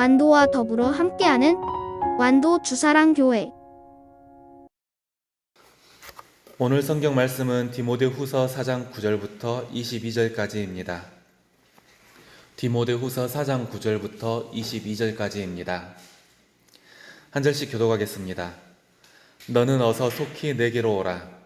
완도와 더불어 함께하는 완도 주사랑 교회. 오늘 성경 말씀은 디모데후서 4장 9절부터 22절까지입니다. 디모데후서 4장 9절부터 22절까지입니다. 한 절씩 교독하겠습니다. 너는 어서 속히 내게로 오라.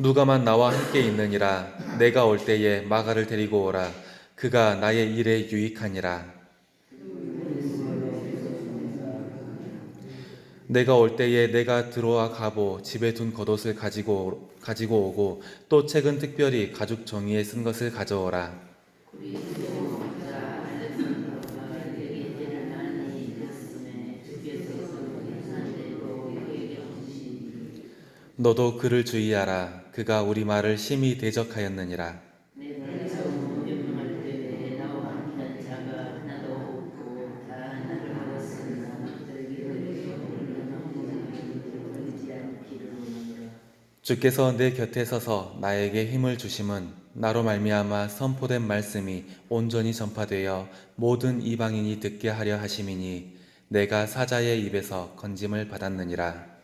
누가만 나와 함께 있느니라. 내가 올 때에 마가를 데리고 오라. 그가 나의 일에 유익하니라. 내가 올 때에 내가 들어와 가보 집에 둔 겉옷을 가지고 가지고 오고 또 책은 특별히 가죽 종이에 쓴 것을 가져오라 너도 그를 주의하라. 그가 우리 말을 심히 대적하였느니라. 주께서 내 곁에 서서 나에게 힘을 주심은 나로 말미암아 선포된 말씀이 온전히 전파되어 모든 이방인이 듣게 하려 하심이니 내가 사자의 입에서 건짐을 받았느니라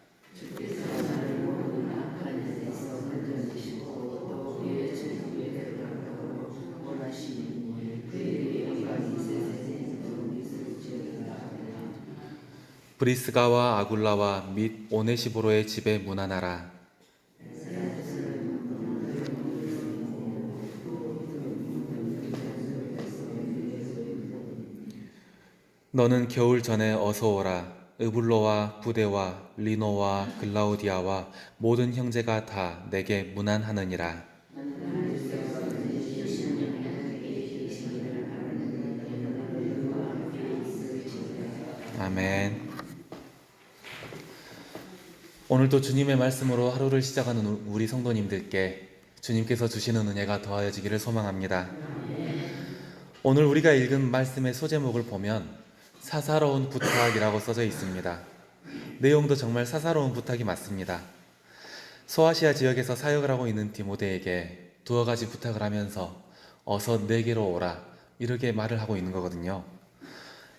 브리스가와 아굴라와 및 오네시보로의 집에 문안하라 너는 겨울 전에 어서 오라. 으블로와 부데와 리노와 글라우디아와 모든 형제가 다 내게 문안하느니라. 아멘. 오늘도 주님의 말씀으로 하루를 시작하는 우리 성도님들께 주님께서 주시는 은혜가 더하여지기를 소망합니다. 오늘 우리가 읽은 말씀의 소제목을 보면 사사로운 부탁이라고 써져 있습니다. 내용도 정말 사사로운 부탁이 맞습니다. 소아시아 지역에서 사역을 하고 있는 디모데에게 두어 가지 부탁을 하면서 어서 내게로 오라 이렇게 말을 하고 있는 거거든요.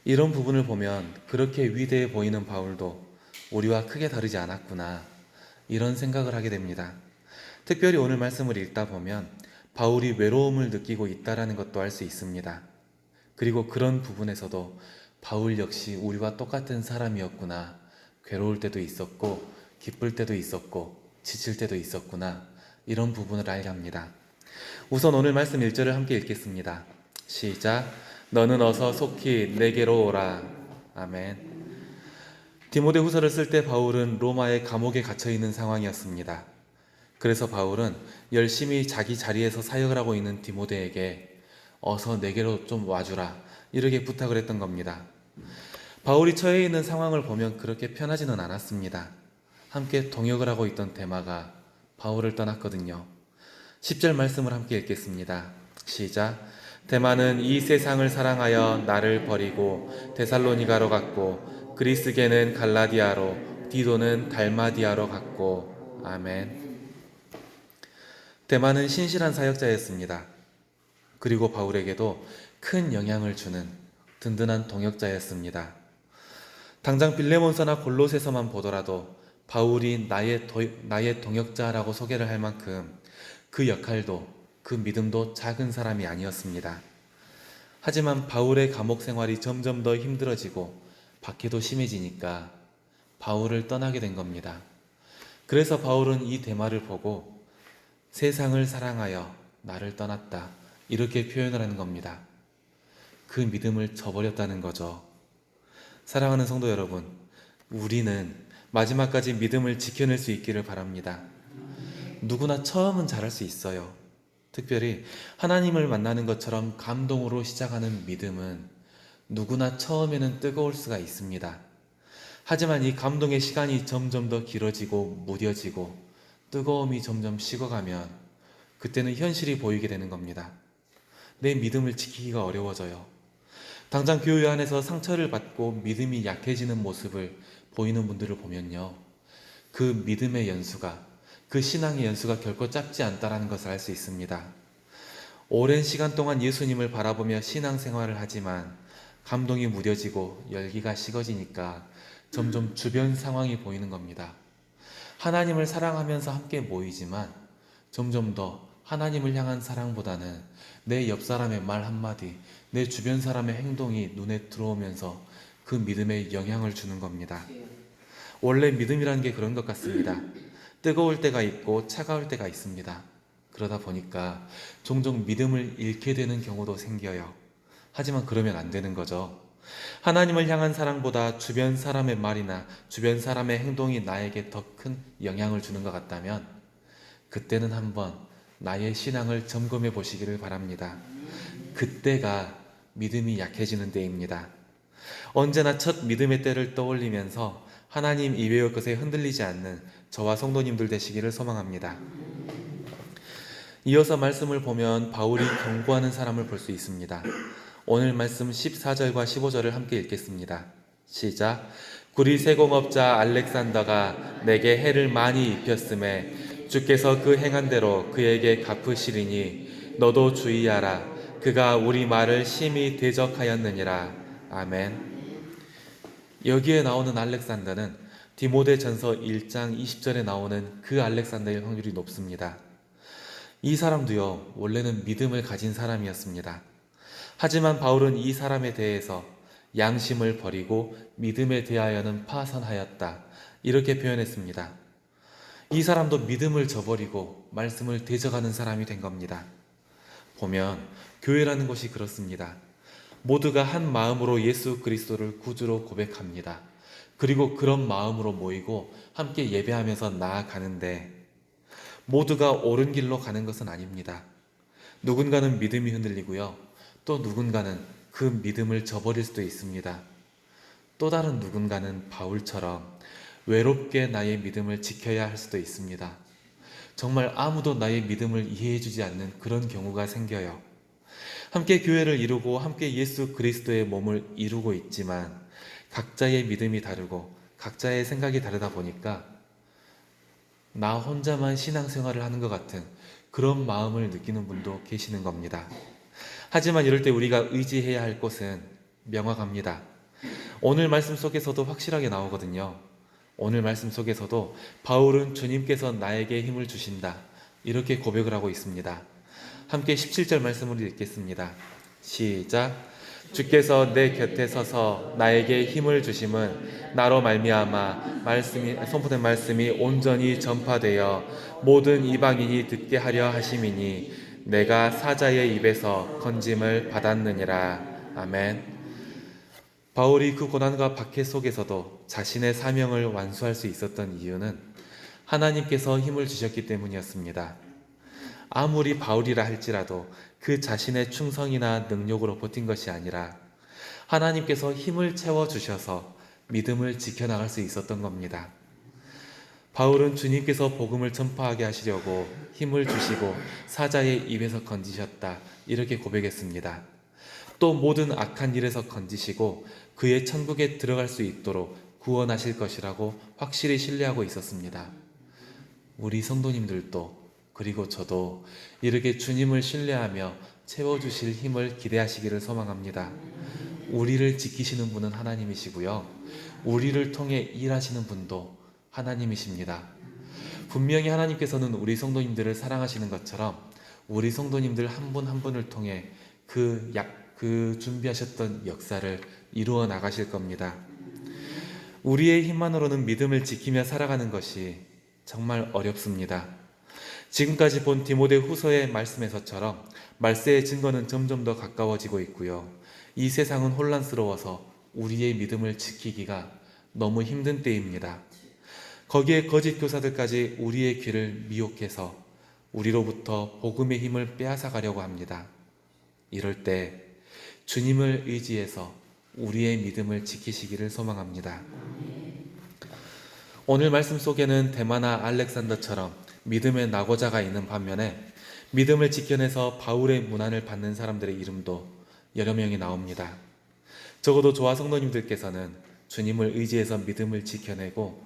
이런 부분을 보면 그렇게 위대해 보이는 바울도 우리와 크게 다르지 않았구나 이런 생각을 하게 됩니다. 특별히 오늘 말씀을 읽다 보면 바울이 외로움을 느끼고 있다라는 것도 알 수 있습니다. 그리고 그런 부분에서도 바울 역시 우리와 똑같은 사람이었구나. 괴로울 때도 있었고, 기쁠 때도 있었고, 지칠 때도 있었구나. 이런 부분을 알게 합니다. 우선 오늘 말씀 1절을 함께 읽겠습니다. 시작. 너는 어서 속히 내게로 오라. 아멘. 디모데 후서를 쓸 때 바울은 로마의 감옥에 갇혀 있는 상황이었습니다. 그래서 바울은 열심히 자기 자리에서 사역을 하고 있는 디모데에게 어서 내게로 좀 와주라. 이렇게 부탁을 했던 겁니다. 바울이 처해 있는 상황을 보면 그렇게 편하지는 않았습니다. 함께 동역을 하고 있던 대마가 바울을 떠났거든요. 10절 말씀을 함께 읽겠습니다. 시작. 대마는 이 세상을 사랑하여 나를 버리고 데살로니가로 갔고 그리스계는 갈라디아로 디도는 달마디아로 갔고 아멘. 대마는 신실한 사역자였습니다. 그리고 바울에게도 큰 영향을 주는 든든한 동역자였습니다. 당장 빌레몬서나 골로새서만 보더라도 바울이 나의, 도, 나의 동역자라고 소개를 할 만큼 그 역할도 그 믿음도 작은 사람이 아니었습니다. 하지만 바울의 감옥 생활이 점점 더 힘들어지고 박해도 심해지니까 바울을 떠나게 된 겁니다. 그래서 바울은 이 대마를 보고 세상을 사랑하여 나를 떠났다. 이렇게 표현을 하는 겁니다. 그 믿음을 저버렸다는 거죠. 사랑하는 성도 여러분, 우리는 마지막까지 믿음을 지켜낼 수 있기를 바랍니다. 누구나 처음은 잘할 수 있어요. 특별히 하나님을 만나는 것처럼 감동으로 시작하는 믿음은 누구나 처음에는 뜨거울 수가 있습니다. 하지만 이 감동의 시간이 점점 더 길어지고 무뎌지고 뜨거움이 점점 식어가면 그때는 현실이 보이게 되는 겁니다. 내 믿음을 지키기가 어려워져요. 당장 교회 안에서 상처를 받고 믿음이 약해지는 모습을 보이는 분들을 보면요. 그 믿음의 연수가 그 신앙의 연수가 결코 짧지 않다라는 것을 알 수 있습니다. 오랜 시간 동안 예수님을 바라보며 신앙생활을 하지만 감동이 무뎌지고 열기가 식어지니까 점점 주변 상황이 보이는 겁니다. 하나님을 사랑하면서 함께 모이지만 점점 더 하나님을 향한 사랑보다는 내 옆 사람의 말 한마디, 내 주변 사람의 행동이 눈에 들어오면서 그 믿음에 영향을 주는 겁니다. 원래 믿음이라는 게 그런 것 같습니다. 뜨거울 때가 있고 차가울 때가 있습니다. 그러다 보니까 종종 믿음을 잃게 되는 경우도 생겨요. 하지만 그러면 안 되는 거죠. 하나님을 향한 사랑보다 주변 사람의 말이나 주변 사람의 행동이 나에게 더 큰 영향을 주는 것 같다면 그때는 한번 나의 신앙을 점검해 보시기를 바랍니다. 그때가 믿음이 약해지는 때입니다. 언제나 첫 믿음의 때를 떠올리면서 하나님 이외의 것에 흔들리지 않는 저와 성도님들 되시기를 소망합니다. 이어서 말씀을 보면 바울이 경고하는 사람을 볼 수 있습니다. 오늘 말씀 14절과 15절을 함께 읽겠습니다. 시작. 구리 세공업자 알렉산더가 내게 해를 많이 입혔음에 주께서 그 행한 대로 그에게 갚으시리니 너도 주의하라. 그가 우리 말을 심히 대적하였느니라. 아멘. 여기에 나오는 알렉산더는 디모데 전서 1장 20절에 나오는 그 알렉산더일 확률이 높습니다. 이 사람도요, 원래는 믿음을 가진 사람이었습니다. 하지만 바울은 이 사람에 대해서 양심을 버리고 믿음에 대하여는 파선하였다. 이렇게 표현했습니다. 이 사람도 믿음을 저버리고 말씀을 대적하는 사람이 된 겁니다. 보면 교회라는 것이 그렇습니다. 모두가 한 마음으로 예수 그리스도를 구주로 고백합니다. 그리고 그런 마음으로 모이고 함께 예배하면서 나아가는데 모두가 옳은 길로 가는 것은 아닙니다. 누군가는 믿음이 흔들리고요. 또 누군가는 그 믿음을 저버릴 수도 있습니다. 또 다른 누군가는 바울처럼 외롭게 나의 믿음을 지켜야 할 수도 있습니다. 정말 아무도 나의 믿음을 이해해주지 않는 그런 경우가 생겨요. 함께 교회를 이루고 함께 예수 그리스도의 몸을 이루고 있지만 각자의 믿음이 다르고 각자의 생각이 다르다 보니까 나 혼자만 신앙생활을 하는 것 같은 그런 마음을 느끼는 분도 계시는 겁니다. 하지만 이럴 때 우리가 의지해야 할 것은 명확합니다. 오늘 말씀 속에서도 확실하게 나오거든요. 오늘 말씀 속에서도 바울은 주님께서 나에게 힘을 주신다. 이렇게 고백을 하고 있습니다. 함께 17절 말씀을 읽겠습니다. 시작. 주께서 내 곁에 서서 나에게 힘을 주심은 나로 말미암아 말씀이 선포된 말씀이 온전히 전파되어 모든 이방인이 듣게 하려 하심이니 내가 사자의 입에서 건짐을 받았느니라. 아멘. 바울이 그 고난과 박해 속에서도 자신의 사명을 완수할 수 있었던 이유는 하나님께서 힘을 주셨기 때문이었습니다. 아무리 바울이라 할지라도 그 자신의 충성이나 능력으로 버틴 것이 아니라 하나님께서 힘을 채워 주셔서 믿음을 지켜나갈 수 있었던 겁니다. 바울은 주님께서 복음을 전파하게 하시려고 힘을 주시고 사자의 입에서 건지셨다. 이렇게 고백했습니다. 또 모든 악한 일에서 건지시고 그의 천국에 들어갈 수 있도록 구원하실 것이라고 확실히 신뢰하고 있었습니다. 우리 성도님들도 그리고 저도 이렇게 주님을 신뢰하며 채워주실 힘을 기대하시기를 소망합니다. 우리를 지키시는 분은 하나님이시고요. 우리를 통해 일하시는 분도 하나님이십니다. 분명히 하나님께서는 우리 성도님들을 사랑하시는 것처럼 우리 성도님들 한분한 분을 통해 그 약, 그 준비하셨던 역사를 이루어 나가실 겁니다. 우리의 힘만으로는 믿음을 지키며 살아가는 것이 정말 어렵습니다. 지금까지 본 디모데 후서의 말씀에서처럼 말세의 증거는 점점 더 가까워지고 있고요. 이 세상은 혼란스러워서 우리의 믿음을 지키기가 너무 힘든 때입니다. 거기에 거짓 교사들까지 우리의 귀를 미혹해서 우리로부터 복음의 힘을 빼앗아 가려고 합니다. 이럴 때 주님을 의지해서 우리의 믿음을 지키시기를 소망합니다. 오늘 말씀 속에는 대마나 알렉산더처럼 믿음의 낙오자가 있는 반면에 믿음을 지켜내서 바울의 문안을 받는 사람들의 이름도 여러 명이 나옵니다. 적어도 저와 성도님들께서는 주님을 의지해서 믿음을 지켜내고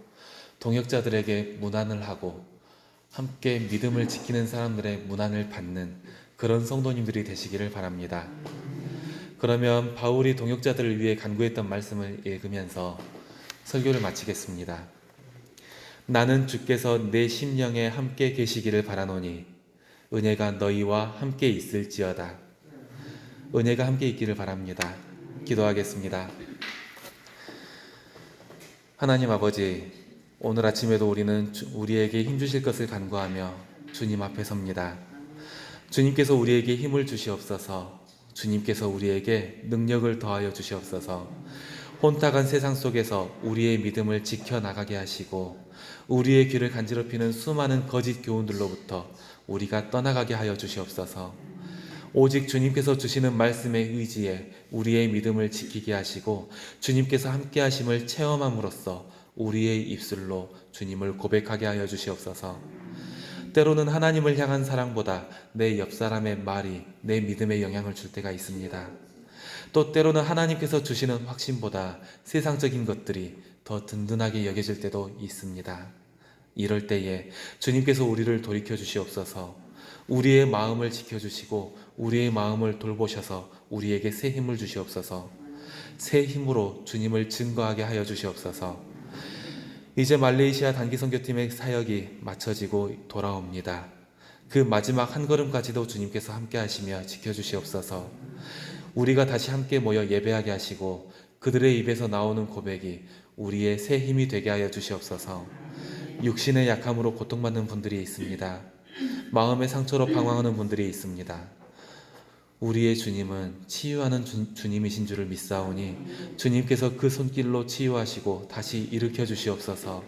동역자들에게 문안을 하고 함께 믿음을 지키는 사람들의 문안을 받는 그런 성도님들이 되시기를 바랍니다. 그러면 바울이 동역자들을 위해 간구했던 말씀을 읽으면서 설교를 마치겠습니다. 나는 주께서 내 심령에 함께 계시기를 바라노니 은혜가 너희와 함께 있을지어다. 은혜가 함께 있기를 바랍니다. 기도하겠습니다. 하나님 아버지, 오늘 아침에도 우리는 주- 우리에게 힘 주실 것을 간구하며 주님 앞에 섭니다. 주님께서 우리에게 힘을 주시옵소서. 주님께서 우리에게 능력을 더하여 주시옵소서. 혼탁한 세상 속에서 우리의 믿음을 지켜 나가게 하시고 우리의 귀를 간지럽히는 수많은 거짓 교훈들로부터 우리가 떠나가게 하여 주시옵소서. 오직 주님께서 주시는 말씀에 의지해 우리의 믿음을 지키게 하시고 주님께서 함께 하심을 체험함으로써 우리의 입술로 주님을 고백하게 하여 주시옵소서. 때로는 하나님을 향한 사랑보다 내 옆 사람의 말이 내 믿음에 영향을 줄 때가 있습니다. 또 때로는 하나님께서 주시는 확신보다 세상적인 것들이 더 든든하게 여겨질 때도 있습니다. 이럴 때에 주님께서 우리를 돌이켜 주시옵소서. 우리의 마음을 지켜 주시고 우리의 마음을 돌보셔서 우리에게 새 힘을 주시옵소서. 새 힘으로 주님을 증거하게 하여 주시옵소서. 이제 말레이시아 단기 선교팀의 사역이 마쳐지고 돌아옵니다. 그 마지막 한 걸음까지도 주님께서 함께 하시며 지켜 주시옵소서. 우리가 다시 함께 모여 예배하게 하시고 그들의 입에서 나오는 고백이 우리의 새 힘이 되게 하여 주시옵소서. 육신의 약함으로 고통받는 분들이 있습니다. 마음의 상처로 방황하는 분들이 있습니다. 우리의 주님은 치유하는 주, 주님이신 줄을 믿사오니 주님께서 그 손길로 치유하시고 다시 일으켜 주시옵소서.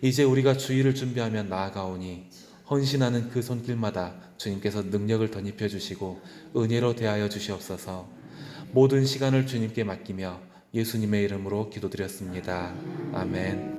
이제 우리가 주의를 준비하면 나아가오니 헌신하는 그 손길마다 주님께서 능력을 덧입혀 주시고 은혜로 대하여 주시옵소서. 모든 시간을 주님께 맡기며 예수님의 이름으로 기도드렸습니다. 아멘.